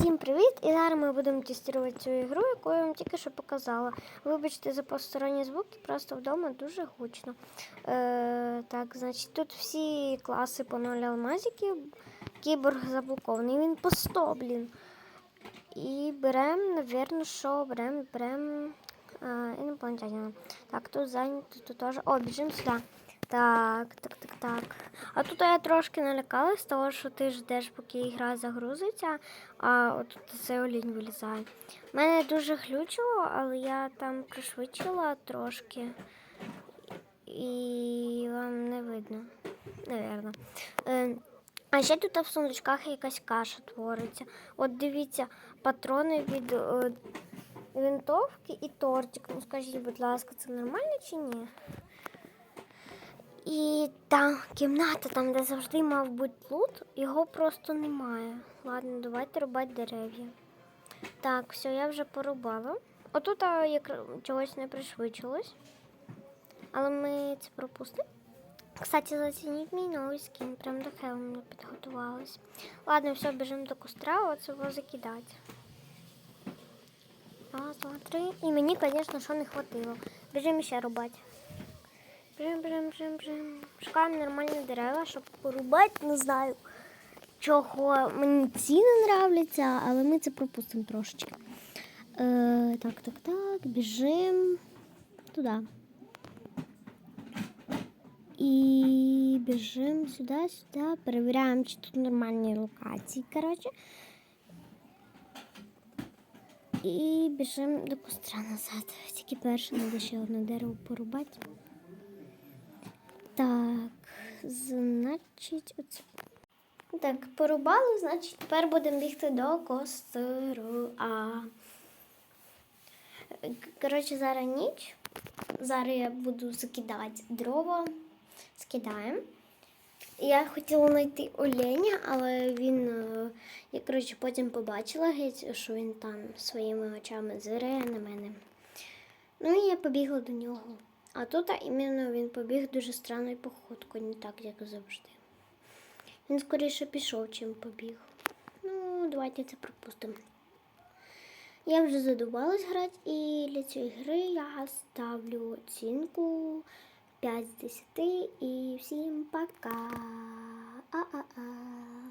Всім привіт! І зараз ми будемо тестувати цю ігру, яку я вам тільки що показала. Вибачте за посторонні звуки, просто вдома дуже гучно. Е, так, значить, тут всі класи по 0 алмазиків. Кіборг заблокований. Він по 100, блін. І беремо, напевно, що беремо, беремо е, інопланетянина. Так, тут зайнято, тут теж. О, біжимо сюди. Так, так, так, так. А тут я трошки налякалась того, що ти ждеш, поки ігра загрузиться, а от цей олінь вилізає. Мене дуже глючило, але я там пришвидшила трошки. І вам не видно, навірно. Е, а ще тут в сундучках якась каша твориться. От дивіться, патрони від е, винтовки і тортик. Ну скажіть, будь ласка, це нормально чи ні? І та кімната, там, де завжди мав бути лут, його просто немає. Ладно, давайте рубати дерев'я. Так, все, я вже порубала. Отут як чогось не пришвидшилось. Але ми це пропустимо. Кстати, зацініть мій новий скін, прям до Хеллоуіна підготувалась. Ладно, все, біжимо до костра, оце його закидати. Раз, два, три. І мені, звісно, що не хватило. Біжимо ще рубати. Бжим. Шукаємо нормальні дерева, щоб порубати. Не знаю, чого мені ці не нравляться, але ми це пропустимо трошечки. Е, так, так, так. Біжимо туди. І біжимо сюди, сюди. Перевіряємо, чи тут нормальні локації. Коротше. І біжимо до костра назад. Тільки перше треба ще одне дерево порубати. Так, значить, оце. Так, порубали, значить, тепер будемо бігти до костру. А. Коротше, зараз ніч. Зараз я буду закидати дрова. Скидаємо. Я хотіла знайти оленя, але він, е, я коротше, потім побачила геть, що він там своїми очами зире на мене. Ну і я побігла до нього. А тут іменно він побіг дуже странною походкою, не так, як завжди. Він скоріше пішов, чим побіг. Ну, давайте це пропустимо. Я вже задумалась грати, і для цієї гри я ставлю оцінку 5 з 10 і всім пока. А-а-а.